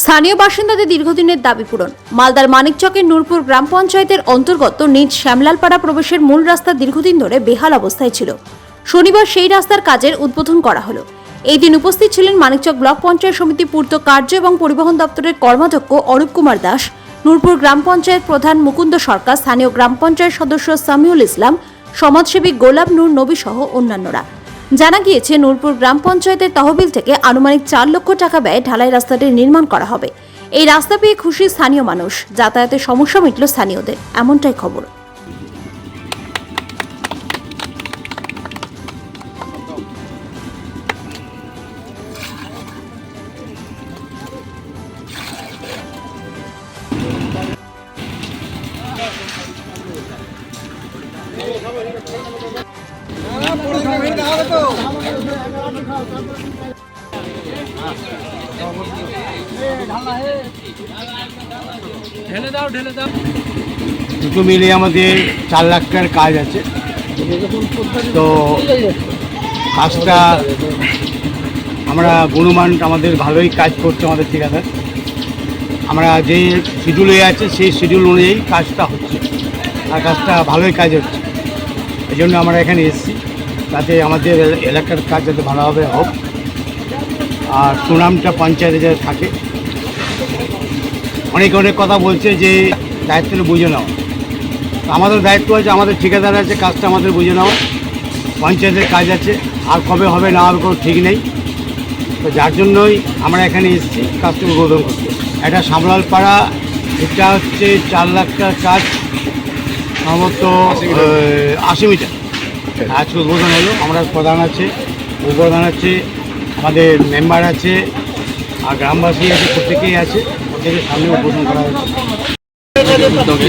স্থানীয় বাসিন্দাদের দীর্ঘদিনের দাবি পূরণ। মালদার মানিকচকের নূরপুর গ্রাম পঞ্চায়েতের অন্তর্গত নিজ শ্যামলালপাড়া প্রবেশের মূল রাস্তা দীর্ঘদিন ধরে বেহাল অবস্থায় ছিল। শনিবার সেই রাস্তার কাজের উদ্বোধন করা হলো। এই দিন উপস্থিত ছিলেন মানিকচক ব্লক পঞ্চায়েত সমিতি পূর্ত কার্য এবং পরিবহন দপ্তরের কর্মাধ্যক্ষ অরূপ কুমার দাস, নূরপুর গ্রাম পঞ্চায়েত প্রধান মুকুন্দ সরকার, স্থানীয় গ্রাম পঞ্চায়েত সদস্য সামিউল ইসলাম, সমাজসেবী গোলাপ নূর নবী সহ অন্যান্যরা। জানা গিয়েছে, নূরপুর গ্রাম পঞ্চায়েতের তহবিল থেকে আনুমানিক চার লক্ষ টাকা ব্যয়ে ঢালাই রাস্তাটি নির্মাণ করা হবে। এই রাস্তা পেয়ে খুশি স্থানীয় মানুষ। যাতায়াতের সমস্যা মিটল স্থানীয়দের। এমনটাই খবর। দুটো মিলিয়ে আমাদের চার লাখ টাকার কাজ আছে। তো কাজটা আমরা গুণমান আমাদের ভালোই কাজ করছে আমাদের ঠিকাদার। আমরা যে শিডিউলে আছে, সেই শিডিউল অনুযায়ী কাজটা হচ্ছে। আর কাজটা ভালোই কাজ হচ্ছে। এই জন্য আমরা এখানে এসেছি। যাতে আমাদের এল- এলাকার কাজ যাতে ভালোভাবে হোক। আর সুনামটা পঞ্চায়েতে যাতে থাকে। অনেকে অনেক কথা বলছে যে দায়িত্বটা বুঝে নাও। আমাদের দায়িত্ব আছে আমাদের ঠিকাদার আছে, কাজটা আমাদের বুঝে নেওয়া পঞ্চায়েতের কাজ আছে, আর কবে হবে না হবে কোনো ঠিক নেই। তো যার জন্যই আমরা এখানে এসেছি, কাজটা উদ্বোধন করতে। এটা সামলাল পাড়া এটা হচ্ছে চার লাখ টাকার কাজ সম্ভবত আশি মিটার। আজকে উদ্বোধন হলো। আমরা প্রধান আছে, উপপ্রধান আছে, আমাদের মেম্বার আছে, আর গ্রামবাসী আছে, প্রত্যেকেই আছে। প্রত্যেকের সামনে উদ্বোধন করা হয়েছে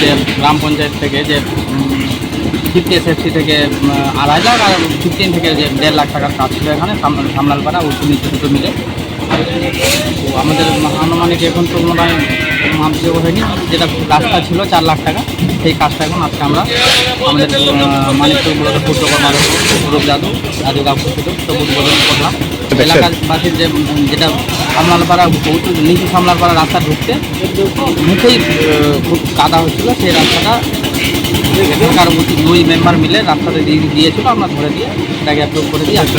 যে গ্রাম পঞ্চায়েত থেকে যে ফিফটি এসএফসি থেকে আড়াই লাখ আর ফিফটিন থেকে যে দেড় লাখ টাকার কাজ ছিল এখানে সাম- সামলালপাড়া উঁচু নিচু দুটো মিলে। তো আমাদের আনুমানিক এখন তো মনে হয় মাপযোগ হয়নি। যেটা রাস্তা ছিল চার লাখ টাকা সেই কাজটা এখন আজকে আমরা আমাদের মানিকপুর মূলত পূর্ত কর্মাধ্যক্ষ সৌরভ যাদব রাজু কাপুর তো উদ্বোধন করলাম। এলাকাবাসীর যে যেটা সামলালপাড়া নিচু সামলালপাড়া রাস্তা ঢুকতে মুখেই খুব কাদা হচ্ছিল সেই রাস্তাটা উঁচু দুই মেম্বার মিলে রাস্তাটা দিয়ে দিয়েছিল আমরা ধরে দিয়ে সেটাকে অ্যাপ্রুভ করে দিয়ে আজকে